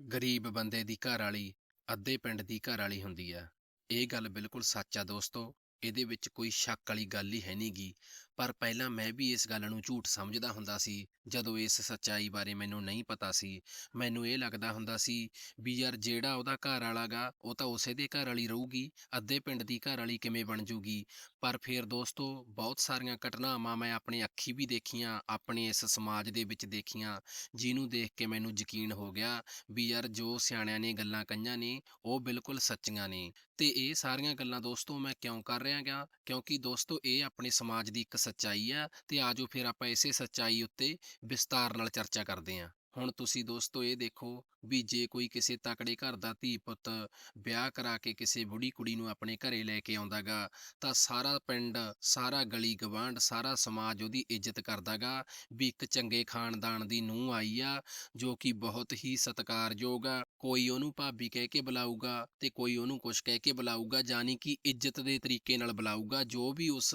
ਗਰੀਬ ਬੰਦੇ ਦੀ ਘਰ ਵਾਲੀ ਅੱਧੇ ਪਿੰਡ ਦੀ ਘਰ ਵਾਲੀ ਹੁੰਦੀ ਆ। ਇਹ ਗੱਲ ਬਿਲਕੁਲ ਸੱਚ ਆ ਦੋਸਤੋ। ਇਹਦੇ ਵਿੱਚ ਕੋਈ ਸ਼ੱਕ ਵਾਲੀ ਗੱਲ ਹੀ ਹੈ ਨਹੀਂਗੀ ਪਰ ਪਹਿਲਾਂ ਮੈਂ ਵੀ ਇਸ ਗੱਲ ਨੂੰ ਝੂਠ ਸਮਝਦਾ ਹੁੰਦਾ ਸੀ, ਜਦੋਂ ਇਸ ਸੱਚਾਈ ਬਾਰੇ ਮੈਨੂੰ ਨਹੀਂ ਪਤਾ ਸੀ। ਮੈਨੂੰ ਇਹ ਲੱਗਦਾ ਹੁੰਦਾ ਸੀ ਵੀ ਯਾਰ ਜਿਹੜਾ ਉਹਦਾ ਘਰ ਵਾਲਾ ਗਾ ਉਹ ਤਾਂ ਉਸੇ ਦੇ ਘਰ ਵਾਲੀ ਰਹੂਗੀ, ਅੱਧੇ ਪਿੰਡ ਦੀ ਘਰ ਵਾਲੀ ਕਿਵੇਂ ਬਣ ਜੂਗੀ। ਪਰ ਫਿਰ ਦੋਸਤੋ, ਬਹੁਤ ਸਾਰੀਆਂ ਘਟਨਾਵਾਂ ਮੈਂ ਆਪਣੀ ਅੱਖੀ ਵੀ ਦੇਖੀਆਂ, ਆਪਣੇ ਇਸ ਸਮਾਜ ਦੇ ਵਿੱਚ ਦੇਖੀਆਂ, ਜਿਹਨੂੰ ਦੇਖ ਕੇ ਮੈਨੂੰ ਯਕੀਨ ਹੋ ਗਿਆ ਵੀ ਯਾਰ ਜੋ ਸਿਆਣਿਆਂ ਨੇ ਗੱਲਾਂ ਕਹੀਆਂ ਨੇ, ਉਹ ਬਿਲਕੁਲ ਸੱਚੀਆਂ ਨੇ। ਤੇ ਇਹ ਸਾਰੀਆਂ ਗੱਲਾਂ ਦੋਸਤੋ ਮੈਂ ਕਿਉਂ ਕਰ ਰਿਹਾ ਗਾ? ਕਿਉਂਕਿ ਦੋਸਤੋ, ਇਹ ਆਪਣੇ ਸਮਾਜ ਦੀ ਇੱਕ ਸੱਚਾਈ ਆ ਤੇ ਆਜੋ ਫਿਰ ਆਪਾਂ ਇਸੇ ਸੱਚਾਈ ਉੱਤੇ ਵਿਸਤਾਰ ਨਾਲ ਚਰਚਾ ਕਰਦੇ ਹਾਂ ਹੁਣ ਤੁਸੀਂ ਦੋਸਤੋ ਇਹ ਦੇਖੋ ਵੀ ਜੇ ਕੋਈ ਕਿਸੇ ਤਕੜੇ ਘਰ ਦਾ ਧੀ ਪੁੱਤ ਵਿਆਹ ਕਰਾ ਕੇ ਕਿਸੇ ਬੁੜੀ ਕੁੜੀ ਨੂੰ ਆਪਣੇ ਘਰੇ ਲੈ ਕੇ ਆਉਂਦਾਗਾ ਤਾਂ ਸਾਰਾ ਪਿੰਡ, ਸਾਰਾ ਗਲੀ ਗਵਾਂਢ ਸਾਰਾ ਸਮਾਜ ਉਹਦੀ ਇੱਜ਼ਤ ਕਰਦਾਗਾ ਵੀ ਇੱਕ ਚੰਗੇ ਖਾਨਦਾਨ ਦੀ ਨੂੰਹ ਆਈ ਆ, ਜੋ ਕਿ ਬਹੁਤ ਹੀ ਸਤਿਕਾਰਯੋਗ ਆ। ਕੋਈ ਉਹਨੂੰ ਭਾਬੀ ਕਹਿ ਕੇ ਬੁਲਾਊਗਾ ਤੇ ਕੋਈ ਉਹਨੂੰ ਕੁਛ ਕਹਿ ਕੇ ਬੁਲਾਊਗਾ ਜਾਨੀ ਕਿ ਇੱਜ਼ਤ ਦੇ ਤਰੀਕੇ ਨਾਲ ਬੁਲਾਊਗਾ, ਜੋ ਵੀ ਉਸ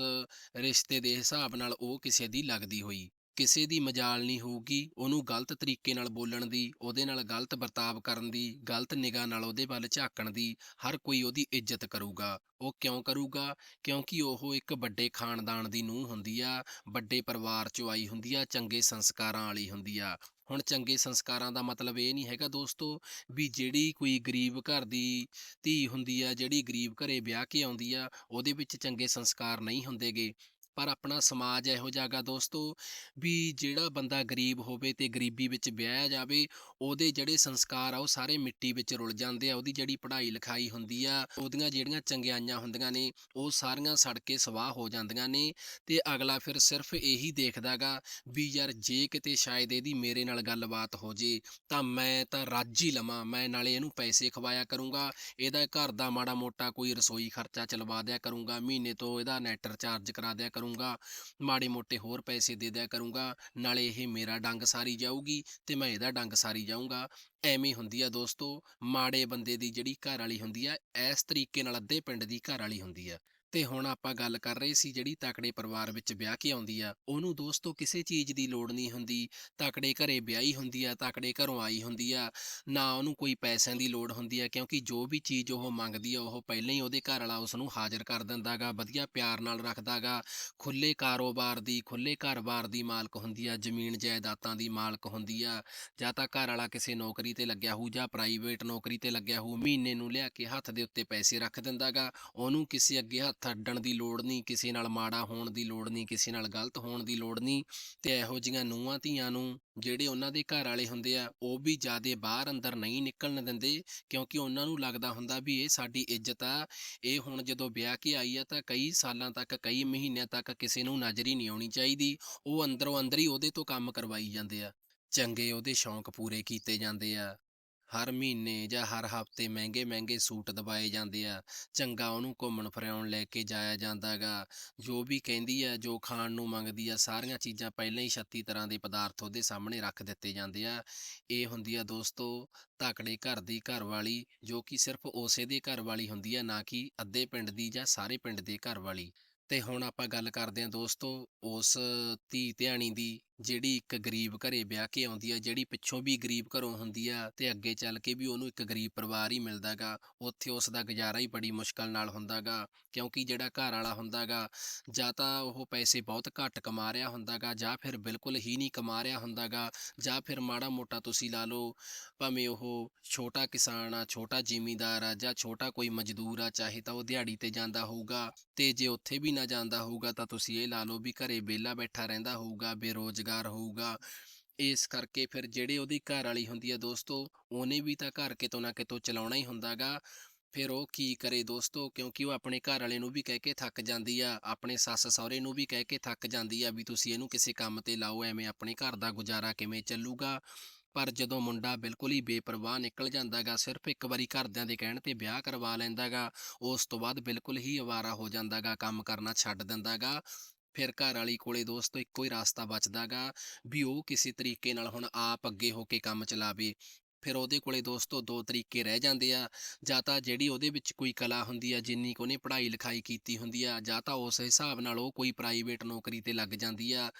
ਰਿਸ਼ਤੇ ਦੇ ਹਿਸਾਬ ਨਾਲ ਉਹ ਕਿਸੇ ਦੀ ਲੱਗਦੀ ਹੋਈ। ਕਿਸੇ ਦੀ ਮਜਾਲ ਨਹੀਂ ਹੋਊਗੀ, ਉਹਨੂੰ ਗਲਤ ਤਰੀਕੇ ਨਾਲ ਬੋਲਣ ਦੀ, ਉਹਦੇ ਨਾਲ ਗਲਤ ਵਰਤਾਵ ਕਰਨ ਦੀ, ਗਲਤ ਨਿਗਾਹ ਨਾਲ ਉਹਦੇ ਵੱਲ ਝਾਕਣ ਦੀ, ਹਰ ਕੋਈ ਉਹਦੀ ਇੱਜ਼ਤ ਕਰੂਗਾ। ਉਹ ਕਿਉਂ ਕਰੂਗਾ? ਕਿਉਂਕਿ ਉਹ ਇੱਕ ਵੱਡੇ ਖਾਨਦਾਨ ਦੀ ਨੂੰਹ ਹੁੰਦੀ ਆ, ਵੱਡੇ ਪਰਿਵਾਰ ਚੋਂ ਆਈ ਹੁੰਦੀ ਆ, ਚੰਗੇ ਸੰਸਕਾਰਾਂ ਵਾਲੀ ਹੁੰਦੀ ਆ। ਹੁਣ ਚੰਗੇ ਸੰਸਕਾਰਾਂ ਦਾ ਮਤਲਬ ਇਹ ਨਹੀਂ ਹੈਗਾ ਦੋਸਤੋ ਵੀ ਜਿਹੜੀ ਕੋਈ ਗਰੀਬ ਘਰ ਦੀ ਧੀ ਹੁੰਦੀ ਆ, ਜਿਹੜੀ ਗਰੀਬ ਘਰੇ ਵਿਆਹ ਕੇ ਆਉਂਦੀ ਆ, ਉਹਦੇ ਵਿੱਚ ਚੰਗੇ ਸੰਸਕਾਰ ਨਹੀਂ ਹੁੰਦੇਗੇ। ਪਰ ਆਪਣਾ ਸਮਾਜ ਇਹੋ ਜਿਹਾਗਾ ਦੋਸਤੋ ਵੀ ਜਿਹੜਾ ਬੰਦਾ ਗਰੀਬ ਹੋਵੇ ਤੇ ਗਰੀਬੀ ਵਿੱਚ ਵਿਆਹਿਆ ਜਾਵੇ, ਉਹਦੇ ਜਿਹੜੇ ਸੰਸਕਾਰ ਆ ਉਹ ਸਾਰੇ ਮਿੱਟੀ ਵਿੱਚ ਰੁਲ ਜਾਂਦੇ ਆ, ਉਹਦੀ ਜਿਹੜੀ ਪੜ੍ਹਾਈ ਲਿਖਾਈ ਹੁੰਦੀ ਆ, ਉਹਦੀਆਂ ਜਿਹੜੀਆਂ ਚੰਗਿਆਈਆਂ ਹੁੰਦੀਆਂ ਨੇ, ਉਹ ਸਾਰੀਆਂ ਸੜ ਕੇ ਸਵਾਹ ਹੋ ਜਾਂਦੀਆਂ ਨੇ ਤੇ ਅਗਲਾ ਫਿਰ ਸਿਰਫ ਇਹੀ ਦੇਖਦਾਗਾ ਵੀ ਯਾਰ ਜੇ ਕਿਤੇ ਸ਼ਾਇਦ ਇਹਦੀ ਮੇਰੇ ਨਾਲ ਗੱਲਬਾਤ ਹੋ ਜੇ, ਤਾਂ ਮੈਂ ਤਾਂ ਰੱਜ ਹੀ ਲਵਾਂ, ਮੈਂ ਨਾਲੇ ਇਹਨੂੰ ਪੈਸੇ ਖਵਾਇਆ ਕਰੂੰਗਾ, ਇਹਦਾ ਘਰ ਦਾ ਮਾੜਾ ਮੋਟਾ ਕੋਈ ਰਸੋਈ ਖਰਚਾ ਚਲਵਾ ਦਿਆ ਕਰੂੰਗਾ, ਮਹੀਨੇ ਤੋਂ ਇਹਦਾ ਨੈਟ ਰਿਚਾਰਜ ਕਰਾ ਦਿਆ ਕਰੂੰਗਾ, ਮਾੜੇ ਮੋਟੇ ਹੋਰ ਪੈਸੇ ਦੇ ਦਿਆ ਕਰੂੰਗਾ, ਨਾਲੇ ਇਹ ਮੇਰਾ ਡੰਗ ਸਾਰੀ ਜਾਊਗੀ ਤੇ ਮੈਂ ਇਹਦਾ ਡੰਗ ਸਾਰੀ ਜਾਊਂਗਾ। ਐਵੇਂ ਹੁੰਦੀ ਆ ਦੋਸਤੋ, ਮਾੜੇ ਬੰਦੇ ਦੀ ਜਿਹੜੀ ਘਰ ਵਾਲੀ ਹੁੰਦੀ ਆ, ਇਸ ਤਰੀਕੇ ਨਾਲ ਅੱਧੇ ਪਿੰਡ ਦੀ ਘਰ ਵਾਲੀ ਹੁੰਦੀ ਆ। ਤੇ ਹੁਣ ਆਪਾਂ ਗੱਲ ਕਰ ਰਹੇ ਸੀ ਜਿਹੜੀ ਤਕੜੇ ਪਰਿਵਾਰ ਵਿੱਚ ਵਿਆਹ ਕੇ ਆਉਂਦੀ ਆ, ਉਹਨੂੰ ਦੋਸਤੋ ਕਿਸੇ ਚੀਜ਼ ਦੀ ਲੋੜ ਨਹੀਂ ਹੁੰਦੀ, ਤਕੜੇ ਘਰੇ ਵਿਆਹੀ ਹੁੰਦੀ ਆ, ਤਕੜੇ ਘਰੋਂ ਆਈ ਹੁੰਦੀ ਆ, ਨਾ ਉਹਨੂੰ ਕੋਈ ਪੈਸਿਆਂ ਦੀ ਲੋੜ ਹੁੰਦੀ ਆ, ਕਿਉਂਕਿ ਜੋ ਵੀ ਚੀਜ਼ ਉਹ ਮੰਗਦੀ ਆ, ਉਹ ਪਹਿਲਾਂ ਹੀ ਉਹਦੇ ਘਰ ਵਾਲਾ ਉਸ ਨੂੰ ਹਾਜ਼ਰ ਕਰ ਦਿੰਦਾਗਾ ਵਧੀਆ ਪਿਆਰ ਨਾਲ ਰੱਖਦਾਗਾ ਖੁੱਲੇ ਕਾਰੋਬਾਰ ਦੀ ਖੁੱਲੇ ਘਰ-ਬਾਰ ਦੀ ਮਾਲਕ ਹੁੰਦੀ ਆ, ਜ਼ਮੀਨ ਜਾਇਦਾਦਾਂ ਦੀ ਮਾਲਕ ਹੁੰਦੀ ਆ, ਜਾਂ ਤਾਂ ਘਰ ਵਾਲਾ ਕਿਸੇ ਨੌਕਰੀ ਤੇ ਲੱਗਿਆ ਹੋਊ ਜਾਂ ਪ੍ਰਾਈਵੇਟ ਨੌਕਰੀ ਤੇ ਲੱਗਿਆ ਹੋਊ, ਮਹੀਨੇ ਨੂੰ ਲਿਆ ਕੇ ਹੱਥ ਦੇ ਉੱਤੇ ਪੈਸੇ ਰੱਖ ਦਿੰਦਾਗਾ ਉਹਨੂੰ ਕਿਸੇ ਅੱਗੇ ਹੱਥ ਅੱਡਣ ਦੀ ਲੋੜ ਨਹੀਂ ਕਿਸੇ ਨਾਲ ਮਾੜਾ ਹੋਣ ਦੀ ਲੋੜ ਨਹੀਂ ਕਿਸੇ ਨਾਲ ਗਲਤ ਹੋਣ ਦੀ ਲੋੜ ਨਹੀਂ ਤੇ ਇਹੋ ਜਿਹੀਆਂ ਨੂੰਹਾਂ ਧੀਆਂ ਨੂੰ ਜਿਹੜੇ ਉਹਨਾਂ ਦੇ ਘਰ ਵਾਲੇ ਹੁੰਦੇ ਆ, ਉਹ ਵੀ ਜਿਆਦੇ ਬਾਹਰ ਅੰਦਰ ਨਹੀਂ ਨਿਕਲਣ ਦਿੰਦੇ ਕਿਉਂਕਿ ਉਹਨਾਂ ਨੂੰ ਲੱਗਦਾ ਹੁੰਦਾ ਵੀ ਇਹ ਸਾਡੀ ਇੱਜ਼ਤ ਆ, ਇਹ ਹੁਣ ਜਦੋਂ ਵਿਆਹ ਕੇ ਆਈ ਆ ਤਾਂ ਕਈ ਸਾਲਾਂ ਤੱਕ, ਕਈ ਮਹੀਨਿਆਂ ਤੱਕ ਕਿਸੇ ਨੂੰ ਨਜ਼ਰੀ ਨਹੀਂ ਆਉਣੀ ਚਾਹੀਦੀ, ਉਹ ਅੰਦਰੋਂ ਅੰਦਰ ਹੀ ਉਹਦੇ ਤੋਂ ਕੰਮ ਕਰਵਾਈ ਜਾਂਦੇ ਆ, ਚੰਗੇ ਉਹਦੇ ਸ਼ੌਂਕ ਪੂਰੇ ਕੀਤੇ ਜਾਂਦੇ ਆ। ਹਰ ਮਹੀਨੇ ਜਾਂ ਹਰ ਹਫ਼ਤੇ ਮਹਿੰਗੇ ਮਹਿੰਗੇ ਸੂਟ ਦਵਾਏ ਜਾਂਦੇ ਆ, ਚੰਗਾ ਉਹਨੂੰ ਘੁੰਮਣ ਫਿਰਾਉਣ ਲੈ ਕੇ ਜਾਇਆ ਜਾਂਦਾਗਾ ਜੋ ਵੀ ਕਹਿੰਦੀ ਆ, ਜੋ ਖਾਣ ਨੂੰ ਮੰਗਦੀ ਆ, ਸਾਰੀਆਂ ਚੀਜ਼ਾਂ ਪਹਿਲਾਂ ਹੀ 36 ਤਰ੍ਹਾਂ ਦੇ ਪਦਾਰਥ ਉਹਦੇ ਸਾਹਮਣੇ ਰੱਖ ਦਿੱਤੇ ਜਾਂਦੇ ਆ। ਇਹ ਹੁੰਦੀ ਆ ਦੋਸਤੋ ਧਾਕੜੇ ਘਰ ਦੀ ਘਰਵਾਲੀ, ਜੋ ਕਿ ਸਿਰਫ ਉਸੇ ਦੇ ਘਰ ਵਾਲੀ ਹੁੰਦੀ ਆ, ਨਾ ਕਿ ਅੱਧੇ ਪਿੰਡ ਦੀ ਜਾਂ ਸਾਰੇ ਪਿੰਡ ਦੇ ਘਰ ਵਾਲੀ ਤੇ ਹੁਣ ਆਪਾਂ ਗੱਲ ਕਰਦੇ ਹਾਂ ਦੋਸਤੋ, ਉਸ ਧੀ ਧਿਆਣੀ ਦੀ ਜਿਹੜੀ ਇੱਕ ਗਰੀਬ ਘਰੇ ਵਿਆਹ ਕੇ ਆਉਂਦੀ ਆ, ਜਿਹੜੀ ਪਿੱਛੋਂ ਵੀ ਗਰੀਬ ਘਰੋਂ ਹੁੰਦੀ ਆ ਤੇ ਅੱਗੇ ਚੱਲ ਕੇ ਵੀ ਉਹਨੂੰ ਇੱਕ ਗਰੀਬ ਪਰਿਵਾਰ ਹੀ ਮਿਲਦਾਗਾ ਉੱਥੇ ਉਸ ਦਾ ਗੁਜ਼ਾਰਾ ਹੀ ਬੜੀ ਮੁਸ਼ਕਲ ਨਾਲ ਹੁੰਦਾਗਾ ਕਿਉਂਕਿ ਜਿਹੜਾ ਘਰ ਵਾਲਾ ਹੁੰਦਾਗਾ ਜਾਂ ਤਾਂ ਉਹ ਪੈਸੇ ਬਹੁਤ ਘੱਟ ਕਮਾ ਰਿਹਾ ਹੁੰਦਾਗਾ ਜਾਂ ਫਿਰ ਬਿਲਕੁਲ ਹੀ ਨਹੀਂ ਕਮਾ ਰਿਹਾ ਹੁੰਦਾਗਾ ਜਾਂ ਫਿਰ ਮਾੜਾ ਮੋਟਾ ਤੁਸੀਂ ਲਾ ਲਓ ਭਾਵੇਂ ਉਹ ਛੋਟਾ ਕਿਸਾਨ ਆ, ਛੋਟਾ ਜ਼ਿਮੀਂਦਾਰ ਆ, ਜਾਂ ਛੋਟਾ ਕੋਈ ਮਜ਼ਦੂਰ ਆ, ਚਾਹੇ ਤਾਂ ਉਹ ਦਿਹਾੜੀ ਤੇ ਜਾਂਦਾ ਹੋਊਗਾ ਤੇ ਜੇ ਉੱਥੇ ਵੀ ਨਾ ਜਾਂਦਾ ਹੋਊਗਾ ਤਾਂ ਤੁਸੀਂ ਇਹ ਲਾ ਲਓ ਵੀ ਘਰੇ ਵਿਹਲਾ ਬੈਠਾ ਰਹਿੰਦਾ ਹੋਊਗਾ, ਬੇਰੋਜ਼ਗਾਰ ਹੋਊਗਾ। ਇਸ ਕਰਕੇ ਫਿਰ ਜਿਹੜੇ ਉਹਦੀ ਘਰ ਵਾਲੀ ਹੁੰਦੀ ਆ ਦੋਸਤੋ, ਉਹਨੇ ਵੀ ਤਾਂ ਘਰ ਕਿਤੋਂ ਨਾ ਕਿਤੋਂ ਚਲਾਉਣਾ ਹੀ ਹੁੰਦਾਗਾ ਫਿਰ ਉਹ ਕੀ ਕਰੇ ਦੋਸਤੋ, ਕਿਉਂਕਿ ਉਹ ਆਪਣੇ ਘਰ ਵਾਲੇ ਨੂੰ ਵੀ ਕਹਿ ਕੇ ਥੱਕ ਜਾਂਦੀ ਆ, ਆਪਣੇ ਸੱਸ ਸਹੁਰੇ ਨੂੰ ਵੀ ਕਹਿ ਕੇ ਥੱਕ ਜਾਂਦੀ ਆ ਵੀ ਤੁਸੀਂ ਇਹਨੂੰ ਕਿਸੇ ਕੰਮ ਤੇ ਲਾਓ, ਐਵੇਂ ਆਪਣੇ ਘਰ ਦਾ ਗੁਜ਼ਾਰਾ ਕਿਵੇਂ ਚੱਲੂਗਾ। ਪਰ ਜਦੋਂ ਮੁੰਡਾ ਬਿਲਕੁਲ ਹੀ ਬੇਪਰਵਾਹ ਨਿਕਲ ਜਾਂਦਾਗਾ ਸਿਰਫ ਇੱਕ ਵਾਰੀ ਘਰਦਿਆਂ ਦੇ ਕਹਿਣ ਤੇ ਵਿਆਹ ਕਰਵਾ ਲੈਂਦਾਗਾ ਉਸ ਤੋਂ ਬਾਅਦ ਬਿਲਕੁਲ ਹੀ ਅਵਾਰਾ ਹੋ ਜਾਂਦਾਗਾ ਕੰਮ ਕਰਨਾ ਛੱਡ ਦਿੰਦਾਗਾ ਫਿਰ ਘਰ ਵਾਲੀ ਕੋਲੇ ਦੋਸਤੋ ਇੱਕੋ ਹੀ ਰਾਸਤਾ ਬਚਦਾਗਾ ਵੀ ਉਹ ਕਿਸੇ ਤਰੀਕੇ ਨਾਲ ਹੁਣ ਆਪ ਅੱਗੇ ਹੋ ਕੇ ਕੰਮ ਚਲਾਵੇ। ਫਿਰ ਉਹਦੇ ਕੋਲੇ ਦੋਸਤੋ ਦੋ ਤਰੀਕੇ ਰਹਿ ਜਾਂਦੇ ਆ। ਜਾਂ ਤਾਂ ਜਿਹੜੀ ਉਹਦੇ ਵਿੱਚ ਕੋਈ ਕਲਾ ਹੁੰਦੀ ਆ, ਜਿੰਨੀ ਕੁ ਉਹਨੇ ਪੜ੍ਹਾਈ ਲਿਖਾਈ ਕੀਤੀ ਹੁੰਦੀ ਆ, ਜਾਂ ਤਾਂ ਉਸ ਹਿਸਾਬ ਨਾਲ ਉਹ ਕੋਈ ਪ੍ਰਾਈਵੇਟ ਨੌਕਰੀ ਤੇ ਲੱਗ ਜਾਂਦੀ ਆ।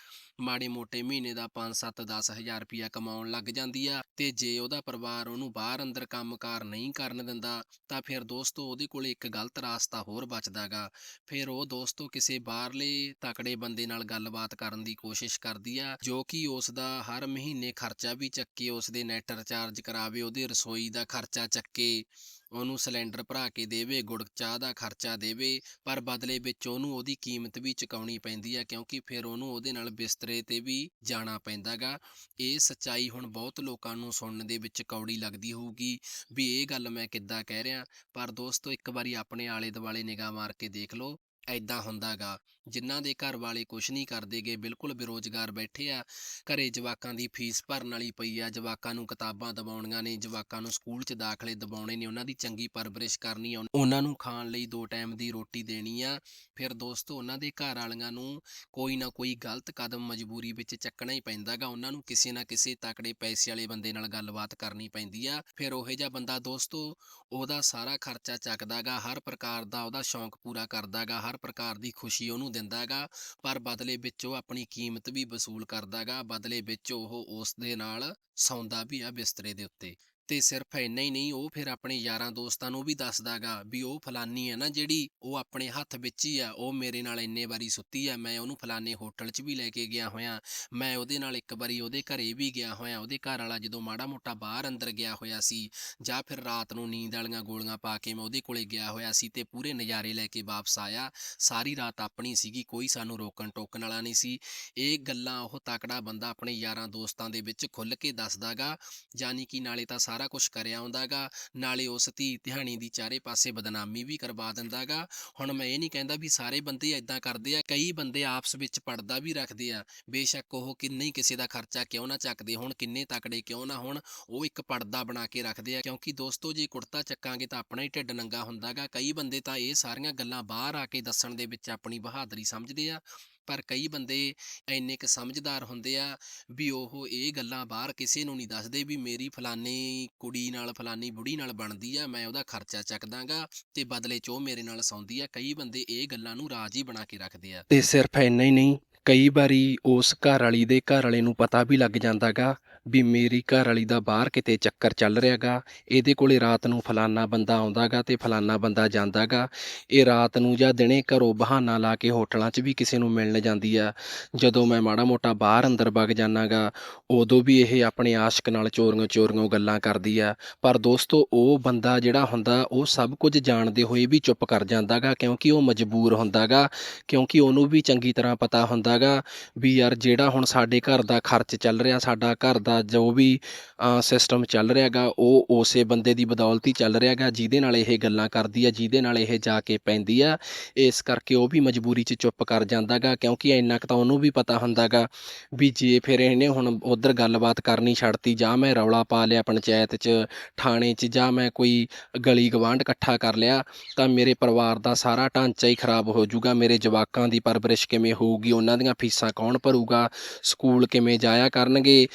ਮਾੜੇ ਮੋਟੇ ਮਹੀਨੇ ਦਾ 5-7 10000 ਰੁਪਇਆ ਕਮਾਉਣ ਲੱਗ ਜਾਂਦੀ ਆ ਤੇ ਜੇ ਉਹਦਾ ਪਰਿਵਾਰ ਉਹਨੂੰ ਬਾਹਰ ਅੰਦਰ ਕੰਮਕਾਰ ਨਹੀਂ ਕਰਨ ਦਿੰਦਾ ਤਾਂ ਫਿਰ ਦੋਸਤੋ ਉਹਦੇ ਕੋਲ ਇੱਕ ਗਲਤ ਰਾਸਤਾ ਹੋਰ ਬਚਦਾਗਾ। ਫਿਰ ਉਹ ਦੋਸਤੋ ਕਿਸੇ ਬਾਹਰਲੇ ਤਕੜੇ ਬੰਦੇ ਨਾਲ ਗੱਲਬਾਤ ਕਰਨ ਦੀ ਕੋਸ਼ਿਸ਼ ਕਰਦੀ ਆ, ਜੋ ਕਿ ਉਸ ਦਾ ਹਰ ਮਹੀਨੇ ਖਰਚਾ ਵੀ ਚੱਕੇ ਉਸ ਦੇ ਨੈਟ ਰਿਚਾਰਜ ਕਰਾਵੇ, ਉਹਦੀ ਰਸੋਈ ਦਾ ਖਰਚਾ ਚੱਕੇ। ਉਹਨੂੰ ਸਿਲੰਡਰ ਭਰਾ ਕੇ ਦੇਵੇ, ਗੁੜ, ਚਾਹ ਦਾ ਖਰਚਾ ਦੇਵੇ, ਪਰ ਬਦਲੇ ਵਿੱਚ ਉਹਨੂੰ ਉਹਦੀ ਕੀਮਤ ਵੀ ਚੁਕਾਉਣੀ ਪੈਂਦੀ ਹੈ, ਕਿਉਂਕਿ ਫਿਰ ਉਹਨੂੰ ਉਹਦੇ ਨਾਲ ਬਿਸਤਰੇ ਤੇ ਵੀ ਜਾਣਾ ਪੈਂਦਾਗਾ। ਇਹ ਸੱਚਾਈ ਹੁਣ ਬਹੁਤ ਲੋਕਾਂ ਨੂੰ ਸੁਣਨ ਦੇ ਵਿੱਚ ਕੌੜੀ ਲੱਗਦੀ ਹੋਊਗੀ ਵੀ ਇਹ ਗੱਲ ਮੈਂ ਕਿੱਦਾਂ ਕਹਿ ਰਿਹਾ। ਪਰ ਦੋਸਤੋ, ਇੱਕ ਵਾਰੀ ਆਪਣੇ ਆਲੇ ਦੁਆਲੇ ਨਿਗਾਹ ਮਾਰ ਕੇ ਦੇਖ ਲਓ। ਐਦਾਂ ਹੁੰਦਾਗਾ ਜਿਨ੍ਹਾਂ ਦੇ ਘਰ ਵਾਲੇ ਕੁਛ ਨਹੀਂ ਕਰਦੇਗੇ ਬਿਲਕੁਲ ਬੇਰੋਜ਼ਗਾਰ ਬੈਠੇ ਆ, ਘਰੇ ਜਵਾਕਾਂ ਦੀ ਫੀਸ ਭਰਨ ਵਾਲੀ ਪਈ ਆ, ਜਵਾਕਾਂ ਨੂੰ ਕਿਤਾਬਾਂ ਦਿਵਾਉਣੀਆਂ ਨੇ, ਜਵਾਕਾਂ ਨੂੰ ਸਕੂਲ 'ਚ ਦਾਖਲੇ ਦਿਵਾਉਣੇ ਨੇ, ਉਹਨਾਂ ਦੀ ਚੰਗੀ ਪਰਵਰਿਸ਼ ਕਰਨੀ ਆ ਉਹਨਾਂ ਨੂੰ ਖਾਣ ਲਈ ਦੋ ਟਾਈਮ ਦੀ ਰੋਟੀ ਦੇਣੀ ਆ, ਫਿਰ ਦੋਸਤੋ ਉਹਨਾਂ ਦੇ ਘਰ ਵਾਲਿਆਂ ਨੂੰ ਕੋਈ ਨਾ ਕੋਈ ਗਲਤ ਕਦਮ ਮਜਬੂਰੀ ਵਿੱਚ ਚੱਕਣਾ ਹੀ ਪੈਂਦਾਗਾ ਉਹਨਾਂ ਨੂੰ ਕਿਸੇ ਨਾ ਕਿਸੇ ਤਕੜੇ ਪੈਸੇ ਵਾਲੇ ਬੰਦੇ ਨਾਲ ਗੱਲਬਾਤ ਕਰਨੀ ਪੈਂਦੀ ਆ, ਫਿਰ ਉਹੋ ਜਿਹਾ ਬੰਦਾ ਦੋਸਤੋ, ਉਹਦਾ ਸਾਰਾ ਖਰਚਾ ਚੱਕਦਾਗਾ ਹਰ ਪ੍ਰਕਾਰ ਦਾ ਉਹਦਾ ਸ਼ੌਂਕ ਪੂਰਾ ਕਰਦਾਗਾ ਹਰ ਪ੍ਰਕਾਰ ਦੀ ਖੁਸ਼ੀ ਉਹਨੂੰ ਦਿੰਦਾਗਾ ਪਰ ਬਦਲੇ ਵਿੱਚ ਉਹ ਆਪਣੀ ਕੀਮਤ ਵੀ ਵਸੂਲ ਕਰਦਾਗਾ ਬਦਲੇ ਵਿੱਚ ਉਹ ਉਸ ਦੇ ਨਾਲ ਸੌਂਦਾ ਵੀ ਆ ਬਿਸਤਰੇ ਦੇ ਉੱਤੇ। ਤੇ ਸਿਰਫ ਇੰਨਾ ਹੀ ਨਹੀਂ, ਉਹ ਫਿਰ ਆਪਣੇ ਯਾਰਾਂ ਦੋਸਤਾਂ ਨੂੰ ਵੀ ਦੱਸਦਾਗਾ ਵੀ ਉਹ ਫਲਾਨੀ ਹੈ ਨਾ ਜਿਹੜੀ ਉਹ ਆਪਣੇ ਹੱਥ ਵਿੱਚ ਹੀ ਆ, ਉਹ ਮੇਰੇ ਨਾਲ ਇੰਨੇ ਵਾਰੀ ਸੁੱਤੀ ਆ, ਮੈਂ ਉਹਨੂੰ ਫਲਾਨੇ ਹੋਟਲ 'ਚ ਵੀ ਲੈ ਕੇ ਗਿਆ ਹੋਇਆ, ਮੈਂ ਉਹਦੇ ਨਾਲ ਇੱਕ ਵਾਰੀ ਉਹਦੇ ਘਰੇ ਵੀ ਗਿਆ ਹੋਇਆ, ਉਹਦੇ ਘਰ ਵਾਲਾ ਜਦੋਂ ਮਾੜਾ ਮੋਟਾ ਬਾਹਰ ਅੰਦਰ ਗਿਆ ਹੋਇਆ ਸੀ ਜਾਂ ਫਿਰ ਰਾਤ ਨੂੰ ਨੀਂਦ ਵਾਲੀਆਂ ਗੋਲੀਆਂ ਪਾ ਕੇ ਮੈਂ ਉਹਦੇ ਕੋਲੇ ਗਿਆ ਹੋਇਆ ਸੀ ਤੇ ਪੂਰੇ ਨਜ਼ਾਰੇ ਲੈ ਕੇ ਵਾਪਸ ਆਇਆ, ਸਾਰੀ ਰਾਤ ਆਪਣੀ ਸੀਗੀ, ਕੋਈ ਸਾਨੂੰ ਰੋਕਣ ਟੋਕਣ ਵਾਲਾ ਨਹੀਂ ਸੀ, ਇਹ ਗੱਲਾਂ ਉਹ ਤਕੜਾ ਬੰਦਾ ਆਪਣੇ ਯਾਰਾਂ ਦੋਸਤਾਂ ਦੇ ਵਿੱਚ ਖੁੱਲ ਕੇ ਦੱਸਦਾਗਾ ਯਾਨੀ ਕਿ ਨਾਲੇ ਤਾਂ ਸਾਰਾ ਕੁਝ ਕਰਿਆ ਹੁੰਦਾਗਾ, ਨਾਲੇ ਉਸ ਧੀ ਧਿਆਣੀ ਦੀ ਚਾਰੇ ਪਾਸੇ ਬਦਨਾਮੀ ਵੀ ਕਰਵਾ ਦਿੰਦਾਗਾ। ਹੁਣ ਮੈਂ ਇਹ ਨਹੀਂ ਕਹਿੰਦਾ ਵੀ ਸਾਰੇ ਬੰਦੇ ਐਦਾਂ ਕਰਦੇ ਆ, ਕਈ ਬੰਦੇ ਆਪਸ ਵਿੱਚ ਪੜਦਾ ਵੀ ਰੱਖਦੇ ਆ। ਬੇਸ਼ੱਕ ਉਹ ਕਿੰਨੇ ਹੀ ਕਿਸੇ ਦਾ ਖਰਚਾ ਕਿਉਂ ਨਾ ਚੱਕਦੇ ਹੁਣ, ਕਿੰਨੇ ਤਕੜੇ ਕਿਉਂ ਨਾ ਹੁਣ, ਉਹ ਇੱਕ ਪਰਦਾ ਬਣਾ ਕੇ ਰੱਖਦੇ ਆ। ਕਿਉਂਕਿ ਦੋਸਤੋ, ਜੇ ਕੁੜਤਾ ਚੱਕਾਂਗੇ ਤਾਂ ਆਪਣਾ ਹੀ ਢਿੱਡ ਨੰਗਾ ਹੁੰਦਾਗਾ। ਕਈ ਬੰਦੇ ਤਾਂ ਇਹ ਸਾਰੀਆਂ ਗੱਲਾਂ ਬਾਹਰ ਆ ਕੇ ਦੱਸਣ ਦੇ ਵਿੱਚ ਆਪਣੀ ਬਹਾਦਰੀ ਸਮਝਦੇ ਆ। ਪਰ ਕਈ ਬੰਦੇ ਇੰਨੇ ਕੁ ਸਮਝਦਾਰ ਹੁੰਦੇ ਆ ਵੀ ਉਹ ਇਹ ਗੱਲਾਂ ਬਾਹਰ ਕਿਸੇ ਨੂੰ ਨਹੀਂ ਦੱਸਦੇ ਵੀ ਮੇਰੀ ਫਲਾਨੀ ਕੁੜੀ ਨਾਲ, ਫਲਾਨੀ ਬੁੜੀ ਨਾਲ ਬਣਦੀ ਆ, ਮੈਂ ਉਹਦਾ ਖਰਚਾ ਚੱਕਦਾਗਾ ਤੇ ਬਦਲੇ 'ਚ ਉਹ ਮੇਰੇ ਨਾਲ ਸੌਂਦੀ ਆ। ਕਈ ਬੰਦੇ ਇਹ ਗੱਲਾਂ ਨੂੰ ਰਾਜ ਹੀ ਬਣਾ ਕੇ ਰੱਖਦੇ ਆ। ਤੇ ਸਿਰਫ ਇੰਨਾ ਹੀ ਨਹੀਂ, ਕਈ ਵਾਰੀ ਉਸ ਘਰ ਵਾਲੀ ਦੇ ਘਰ ਵਾਲੇ ਨੂੰ ਪਤਾ ਵੀ ਲੱਗ ਜਾਂਦਾਗਾ ਵੀ ਮੇਰੀ ਘਰ ਵਾਲੀ ਦਾ ਬਾਹਰ ਕਿਤੇ ਚੱਕਰ ਚੱਲ ਰਿਹਾਗਾ, ਇਹਦੇ ਕੋਲੇ ਰਾਤ ਨੂੰ ਫਲਾਨਾ ਬੰਦਾ ਆਉਂਦਾਗਾ ਤੇ ਫਲਾਨਾ ਬੰਦਾ ਜਾਂਦਾਗਾ। ਇਹ ਰਾਤ ਨੂੰ ਜਾਂ ਦਿਨੇ ਘਰੋਂ ਬਹਾਨਾ ਲਾ ਕੇ ਹੋਟਲਾਂ 'ਚ ਵੀ ਕਿਸੇ ਨੂੰ ਮਿਲਣ ਜਾਂਦੀ ਆ। ਜਦੋਂ ਮੈਂ ਮਾੜਾ ਮੋਟਾ ਬਾਹਰ ਅੰਦਰ ਵਗ ਜਾਨਾਗਾ, ਉਦੋਂ ਵੀ ਇਹ ਆਪਣੇ ਆਸ਼ਕ ਨਾਲ ਚੋਰੀਆਂ ਚੋਰੀਆਂ ਗੱਲਾਂ ਕਰਦੀ ਆ। ਪਰ ਦੋਸਤੋ, ਉਹ ਬੰਦਾ ਜਿਹੜਾ ਹੁੰਦਾ, ਉਹ ਸਭ ਕੁਝ ਜਾਣਦੇ ਹੋਏ ਵੀ ਚੁੱਪ ਕਰ ਜਾਂਦਾਗਾ, ਕਿਉਂਕਿ ਉਹ ਮਜਬੂਰ ਹੁੰਦਾਗਾ, ਕਿਉਂਕਿ ਉਹਨੂੰ ਵੀ ਚੰਗੀ ਤਰ੍ਹਾਂ ਪਤਾ ਹੁੰਦਾਗਾ ਵੀ ਯਾਰ ਜਿਹੜਾ ਹੁਣ ਸਾਡੇ ਘਰ ਦਾ ਖਰਚ ਚੱਲ ਰਿਹਾ, ਸਾਡਾ ਘਰ ਦਾ ਜੋ ਵੀ ਸਿਸਟਮ ਚੱਲ ਰਿਹਾਗਾ ਉਹ ਉਸੇ ਬੰਦੇ ਦੀ ਬਦੌਲਤ ਹੀ ਚੱਲ ਰਿਹਾਗਾ ਜਿਹਦੇ ਨਾਲ ਇਹ ਗੱਲਾਂ ਕਰਦੀ ਆ, ਜਿਹਦੇ ਨਾਲ ਇਹ ਜਾ ਕੇ ਪੈਂਦੀ ਆ। ਇਸ ਕਰਕੇ ਉਹ ਵੀ ਮਜਬੂਰੀ 'ਚ ਚੁੱਪ ਕਰ ਜਾਂਦਾਗਾ ਕਿਉਂਕਿ ਇੰਨਾ ਕੁ ਤਾਂ ਉਹਨੂੰ ਵੀ ਪਤਾ ਹੁੰਦਾਗਾ ਵੀ ਜੇ ਫਿਰ ਇਹਨੇ ਹੁਣ ਉਧਰ ਗੱਲਬਾਤ ਕਰਨੀ ਛੱਡਤੀ, ਜਾਂ ਮੈਂ ਰੌਲਾ ਪਾ ਲਿਆ ਪੰਚਾਇਤ 'ਚ, ਥਾਣੇ 'ਚ, ਜਾਂ ਮੈਂ ਕੋਈ ਗਲੀ ਗਵਾਂਢ ਇਕੱਠਾ ਕਰ ਲਿਆ, ਤਾਂ ਮੇਰੇ ਪਰਿਵਾਰ ਦਾ ਸਾਰਾ ਢਾਂਚਾ ਹੀ ਖਰਾਬ ਹੋ ਜਾਊਗਾ। ਮੇਰੇ ਜਵਾਕਾਂ ਦੀ ਪਰਵਰਿਸ਼ ਕਿਵੇਂ ਹੋਊਗੀ, ਉਹਨਾਂ ਦੀਆਂ ਫੀਸਾਂ ਕੌਣ ਭਰੂਗਾ, ਸਕੂਲ ਕਿਵੇਂ ਜਾਇਆ ਕਰਨਗੇ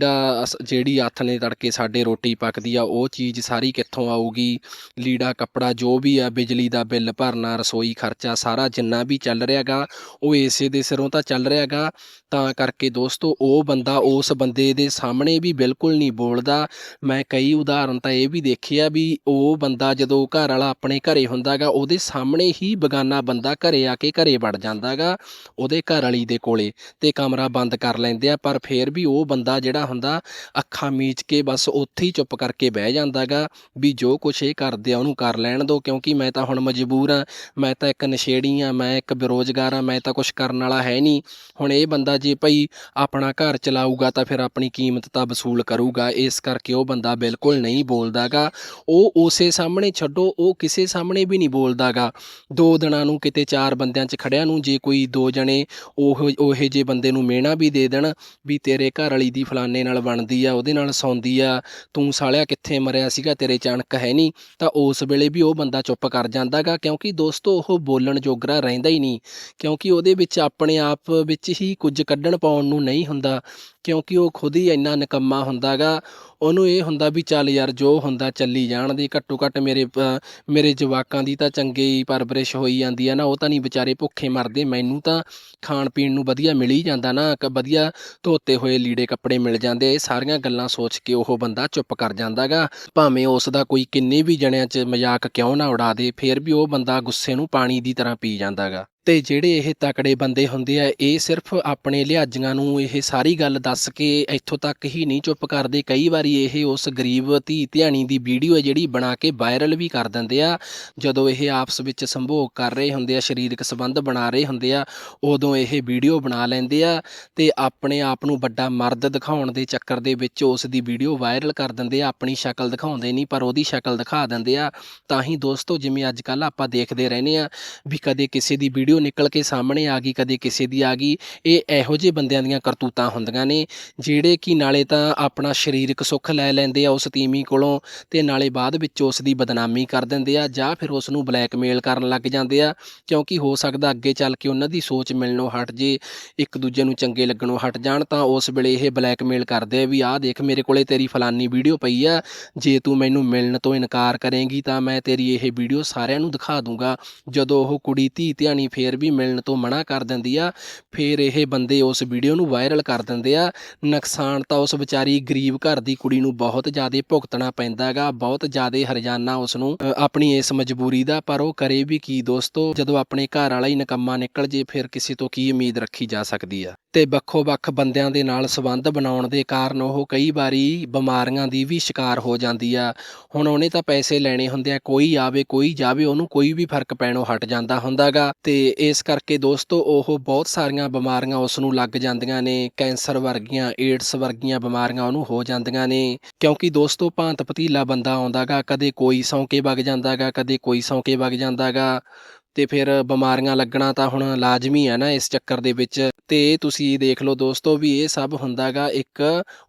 ਜਿਹੜਾ ਅਸ- ਜਿਹੜੀ ਹੱਥ ਨੇ ਤੜਕੇ ਸਾਡੇ ਰੋਟੀ ਪੱਕਦੀ ਆ, ਉਹ ਚੀਜ਼ ਸਾਰੀ ਕਿੱਥੋਂ ਆਊਗੀ? ਲੀੜਾ, ਕੱਪੜਾ, ਜੋ ਵੀ ਆ, ਬਿਜਲੀ ਦਾ ਬਿੱਲ ਭਰਨਾ, ਰਸੋਈ ਖਰਚਾ, ਸਾਰਾ ਜਿੰਨਾ ਵੀ ਚੱਲ ਰਿਹਾਗਾ, ਉਹ ਇਸੇ ਦੇ ਸਿਰੋਂ ਤਾਂ ਚੱਲ ਰਿਹਾਗਾ। ਤਾਂ ਕਰਕੇ ਦੋਸਤੋ, ਉਹ ਬੰਦਾ ਉਸ ਬੰਦੇ ਦੇ ਸਾਹਮਣੇ ਵੀ ਬਿਲਕੁਲ ਨਹੀਂ ਬੋਲਦਾ। ਮੈਂ ਕਈ ਉਦਾਹਰਨ ਤਾਂ ਇਹ ਵੀ ਦੇਖਿਆ ਵੀ ਉਹ ਬੰਦਾ ਜਦੋਂ ਘਰ ਵਾਲਾ ਆਪਣੇ ਘਰੇ ਹੁੰਦਾਗਾ, ਉਹਦੇ ਸਾਹਮਣੇ ਹੀ ਬਗਾਨਾ ਬੰਦਾ ਘਰੇ ਆ ਕੇ ਘਰੇ ਵੜ ਜਾਂਦਾਗਾ, ਉਹਦੇ ਘਰ ਵਾਲੀ ਦੇ ਕੋਲੇ ਤੇ ਕਮਰਾ ਬੰਦ ਕਰ ਲੈਂਦੇ ਆ, ਪਰ ਫੇਰ ਵੀ ਉਹ ਬੰਦਾ ਜਿਹੜਾ ਹੁੰਦਾ, ਅੱਖਾਂ ਮੀਚ ਕੇ ਬਸ ਉੱਥੇ ਹੀ ਚੁੱਪ ਕਰਕੇ ਬਹਿ ਜਾਂਦਾਗਾ, ਵੀ ਜੋ ਕੁਛ ਇਹ ਕਰਦੇ ਆ ਉਹਨੂੰ ਕਰ ਲੈਣ ਦਿਓ ਕਿਉਂਕਿ ਮੈਂ ਤਾਂ ਹੁਣ ਮਜਬੂਰ ਆ ਮੈਂ ਤਾਂ ਇੱਕ ਨਸ਼ੇੜੀ ਆ ਮੈਂ ਇੱਕ ਬੇਰੋਜ਼ਗਾਰ ਆ ਮੈਂ ਤਾਂ ਕੁਛ ਕਰਨ ਵਾਲਾ ਹੈ ਨਹੀਂ। ਹੁਣ ਇਹ ਬੰਦਾ ਜੇ ਭਈ ਆਪਣਾ ਘਰ ਚਲਾਊਗਾ ਤਾਂ ਫਿਰ ਆਪਣੀ ਕੀਮਤ ਤਾਂ ਵਸੂਲ ਕਰੂਗਾ, ਇਸ ਕਰਕੇ ਉਹ ਬੰਦਾ ਬਿਲਕੁਲ ਨਹੀਂ ਬੋਲਦਾਗਾ। ਉਹ ਉਸੇ ਸਾਹਮਣੇ ਛੱਡੋ, ਉਹ ਕਿਸੇ ਸਾਹਮਣੇ ਵੀ ਨਹੀਂ ਬੋਲਦਾਗਾ। ਦੋ ਦਿਨਾਂ ਨੂੰ ਕਿਤੇ ਚਾਰ ਬੰਦਿਆਂ 'ਚ ਖੜਿਆ ਨੂੰ, ਜੇ ਕੋਈ ਦੋ ਜਣੇ ਉਹ, ਉਹੇ ਜੇ ਬੰਦੇ ਨੂੰ ਮਿਹਣਾ ਵੀ ਦੇ ਦੇਣ, ਵੀ ਤੇਰੇ ਘਰ ਵਾਲੀ ਦੀ ਫਲਾਣੇ ਨਾਲ ਬਣਦੀ ਆ, ਉਹਦੇ ਨਾਲ ਸੌਂਦੀ ਆ, ਤੂੰ ਸਾਲਿਆ ਕਿੱਥੇ ਮਰਿਆ ਸੀਗਾ, ਤੇਰੇ ਚਣਕ ਹੈ ਨਹੀਂ ਤਾਂ ਉਸ ਵੇਲੇ ਵੀ ਉਹ ਬੰਦਾ ਚੁੱਪ ਕਰ ਜਾਂਦਾਗਾ, ਕਿਉਂਕਿ ਦੋਸਤੋ ਉਹ ਬੋਲਣ ਜੋਗਰਾ ਰਹਿੰਦਾ ਹੀ ਨਹੀਂ ਕਿਉਂਕਿ ਉਹਦੇ ਵਿੱਚ ਆਪਣੇ ਆਪ ਵਿੱਚ ਹੀ ਕੁਝ ਕੱਢਣ ਪਾਉਣ ਨੂੰ ਨਹੀਂ ਹੁੰਦਾ। ਕਿਉਂਕਿ ਉਹ ਖੁਦ ਹੀ ਇੰਨਾ ਨਿਕੰਮਾ ਹੁੰਦਾਗਾ, ਉਹਨੂੰ ਇਹ ਹੁੰਦਾ ਵੀ ਚੱਲ ਯਾਰ ਜੋ ਹੁੰਦਾ ਚੱਲੀ ਜਾਣ ਦੇ ਘੱਟੋ ਘੱਟ ਮੇਰੇ ਮੇਰੇ ਜਵਾਕਾਂ ਦੀ ਤਾਂ ਚੰਗੇ ਹੀ ਪਰਵਰਿਸ਼ ਹੋਈ ਜਾਂਦੀ ਆ ਨਾ, ਉਹ ਤਾਂ ਨਹੀਂ ਵਿਚਾਰੇ ਭੁੱਖੇ ਮਰਦੇ, ਮੈਨੂੰ ਤਾਂ ਖਾਣ ਪੀਣ ਨੂੰ ਵਧੀਆ ਮਿਲ ਹੀ ਜਾਂਦਾ ਨਾ, ਕ- ਵਧੀਆ ਧੋਤੇ ਹੋਏ ਲੀੜੇ ਕੱਪੜੇ ਮਿਲ ਜਾਂਦੇ ਇਹ ਸਾਰੀਆਂ ਗੱਲਾਂ ਸੋਚ ਕੇ ਉਹ ਬੰਦਾ ਚੁੱਪ ਕਰ ਜਾਂਦਾਗਾ। ਭਾਵੇਂ ਉਸ ਦਾ ਕੋਈ ਕਿੰਨੇ ਵੀ ਜਣਿਆਂ 'ਚ ਮਜ਼ਾਕ ਕਿਉਂ ਨਾ ਉਡਾ ਦੇ, ਫਿਰ ਵੀ ਉਹ ਬੰਦਾ ਗੁੱਸੇ ਨੂੰ ਪਾਣੀ ਦੀ ਤਰ੍ਹਾਂ ਪੀ ਜਾਂਦਾਗਾ। ਤੇ ਜਿਹੜੇ ਇਹ ਤਕੜੇ ਬੰਦੇ ਹੁੰਦੇ ਆ, ਇਹ ਸਿਰਫ ਆਪਣੇ ਲਿਹਾਜ਼ਾਂ ਨੂੰ ਇਹ ਸਾਰੀ ਗੱਲ ਦੱਸ ਕੇ ਇੱਥੋਂ ਤੱਕ ਹੀ ਨਹੀਂ ਚੁੱਪ ਕਰਦੇ। ਕਈ ਵਾਰੀ ਇਹ ਉਸ ਗਰੀਬ ਧੀ ਧਿਆਣੀ ਦੀ ਵੀਡੀਓ ਹੈ ਜਿਹੜੀ ਬਣਾ ਕੇ ਵਾਇਰਲ ਵੀ ਕਰ ਦਿੰਦੇ ਆ। ਜਦੋਂ ਇਹ ਆਪਸ ਵਿੱਚ ਸੰਭੋਗ ਕਰ ਰਹੇ ਹੁੰਦੇ ਆ, ਸਰੀਰਕ ਸੰਬੰਧ ਬਣਾ ਰਹੇ ਹੁੰਦੇ ਆ, ਉਦੋਂ ਇਹ ਵੀਡੀਓ ਬਣਾ ਲੈਂਦੇ ਆ ਤੇ ਆਪਣੇ ਆਪ ਨੂੰ ਵੱਡਾ ਮਰਦ ਦਿਖਾਉਣ ਦੇ ਚੱਕਰ ਦੇ ਵਿੱਚ ਉਸ ਦੀ ਵੀਡੀਓ ਵਾਇਰਲ ਕਰ ਦਿੰਦੇ ਆ, ਆਪਣੀ ਸ਼ਕਲ ਦਿਖਾਉਂਦੇ ਨਹੀਂ, ਪਰ ਉਹਦੀ ਸ਼ਕਲ ਦਿਖਾ ਦਿੰਦੇ ਆ। ਤਾਂ ਹੀ ਦੋਸਤੋ, ਜਿਵੇਂ ਅੱਜ ਕੱਲ ਆਪਾਂ ਦੇਖਦੇ ਰਹਿੰਦੇ ਆ ਵੀ ਕਦੇ ਕਿਸੇ ਦੀ ਵੀਡੀਓ ਨਿਕਲ ਕੇ ਸਾਹਮਣੇ ਆ ਗਈ, ਕਦੇ ਕਿਸੇ ਦੀ ਆ ਗਈ, ਇਹ ਇਹੋ ਜਿਹੇ ਬੰਦਿਆਂ ਦੀਆਂ ਕਰਤੂਤਾਂ ਹੁੰਦੀਆਂ ਨੇ, ਜਿਹੜੇ ਕਿ ਨਾਲੇ ਤਾਂ ਆਪਣਾ ਸਰੀਰਕ ਸੁੱਖ ਲੈ ਲੈਂਦੇ ਆ ਉਸ ਤੀਮੀ ਕੋਲੋਂ ਤੇ ਨਾਲੇ ਬਾਅਦ ਵਿੱਚ ਉਸ ਦੀ ਬਦਨਾਮੀ ਕਰ ਦਿੰਦੇ ਆ ਜਾਂ ਫਿਰ ਉਸ ਨੂੰ ਬਲੈਕਮੇਲ ਕਰਨ ਲੱਗ ਜਾਂਦੇ ਆ, ਕਿਉਂਕਿ ਹੋ ਸਕਦਾ ਅੱਗੇ ਚੱਲ ਕੇ ਉਹਨਾਂ ਦੀ ਸੋਚ ਮਿਲਣੋਂ ਹਟ ਜੇ, ਇੱਕ ਦੂਜੇ ਨੂੰ ਚੰਗੇ ਲੱਗਣੋਂ ਹਟ ਜਾਣ ਤਾਂ ਉਸ ਵੇਲੇ ਇਹ ਬਲੈਕਮੇਲ ਕਰਦੇ ਆ ਵੀ ਆਹ ਦੇਖ ਮੇਰੇ ਕੋਲੇ ਤੇਰੀ ਫਲਾਨੀ ਵੀਡੀਓ ਪਈ ਆ, ਜੇ ਤੂੰ ਮੈਨੂੰ ਮਿਲਣ ਤੋਂ ਇਨਕਾਰ ਕਰੇਂਗੀ ਤਾਂ ਮੈਂ ਤੇਰੀ ਇਹ ਵੀਡੀਓ ਸਾਰਿਆਂ ਨੂੰ ਦਿਖਾ ਦੂੰਗਾ, ਜਦੋਂ ਉਹ ਕੁੜੀ ਧੀ ਧਿਆਣੀ ਫੇਰ ਵੀ ਮਿਲਣ ਤੋਂ ਮਨਾ ਕਰ ਦਿੰਦੀ ਆ। ਫੇਰ ਇਹ ਬੰਦੇ ਉਸ ਵੀਡੀਓ ਨੂੰ ਵਾਇਰਲ ਕਰ ਦਿੰਦੇ ਆ। ਨੁਕਸਾਨ ਤਾਂ ਉਸ ਵਿਚਾਰੀ ਗਰੀਬ ਘਰ ਦੀ ਕੁੜੀ ਨੂੰ ਬਹੁਤ ਜ਼ਿਆਦਾ ਭੁਗਤਣਾ ਪੈਂਦਾ ਹੈਗਾ। ਬਹੁਤ ਜ਼ਿਆਦਾ ਹਰਜਾਨਾ ਉਸ ਨੂੰ ਆਪਣੀ ਇਸ ਮਜਬੂਰੀ ਦਾ, ਪਰ ਉਹ ਕਰੇ ਵੀ ਕੀ ਦੋਸਤੋ? ਜਦੋਂ ਆਪਣੇ ਘਰ ਵਾਲਾ ਹੀ ਨਕੰਮਾ ਨਿਕਲ ਜੇ, ਫਿਰ ਕਿਸੇ ਤੋਂ ਕੀ ਉਮੀਦ ਰੱਖੀ ਜਾ ਸਕਦੀ ਆ? ਤੇ ਵੱਖੋ-ਵੱਖ ਬੰਦਿਆਂ ਦੇ ਨਾਲ ਸੰਬੰਧ ਬਣਾਉਣ ਦੇ ਕਾਰਨ ਉਹ ਕਈ ਵਾਰੀ ਬਿਮਾਰੀਆਂ ਦੀ ਵੀ ਸ਼ਿਕਾਰ ਹੋ ਜਾਂਦੀ ਆ। ਹੁਣ ਉਹਨੇ ਤਾਂ ਪੈਸੇ ਲੈਣੇ ਹੁੰਦੇ ਆ। ਕੋਈ ਆਵੇ, ਕੋਈ ਜਾਵੇ, ਉਹਨੂੰ ਕੋਈ ਵੀ ਫ਼ਰਕ ਪੈਣੋਂ ਹਟ ਜਾਂਦਾ ਹੁੰਦਾਗਾ ਤੇ ਇਸ ਕਰਕੇ ਦੋਸਤੋ, ਉਹ ਬਹੁਤ ਸਾਰੀਆਂ ਬਿਮਾਰੀਆਂ ਉਸ ਨੂੰ ਲੱਗ ਜਾਂਦੀਆਂ ਨੇ, ਕੈਂਸਰ ਵਰਗੀਆਂ, ਏਡਸ ਵਰਗੀਆਂ ਬਿਮਾਰੀਆਂ ਉਹਨੂੰ ਹੋ ਜਾਂਦੀਆਂ ਨੇ। ਕਿਉਂਕਿ ਦੋਸਤੋ ਭਾਂਤ ਪਤੀਲਾ ਬੰਦਾ ਆਉਂਦਾਗਾ ਕਦੇ ਕੋਈ ਸੌਂਕੇ ਵਗ ਜਾਂਦਾਗਾ, ਕਦੇ ਕੋਈ ਸੌਂਕੇ ਵਗ ਜਾਂਦਾਗਾ। ਤੇ ਫਿਰ ਬਿਮਾਰੀਆਂ ਲੱਗਣਾ ਤਾਂ ਹੁਣ ਲਾਜ਼ਮੀ ਹੈ ਨਾ ਇਸ ਚੱਕਰ ਦੇ ਵਿੱਚ। ਤੇ ਤੁਸੀਂ ਦੇਖ ਲਓ ਦੋਸਤੋ ਵੀ ਇਹ ਸਭ ਹੁੰਦਾਗਾ ਇੱਕ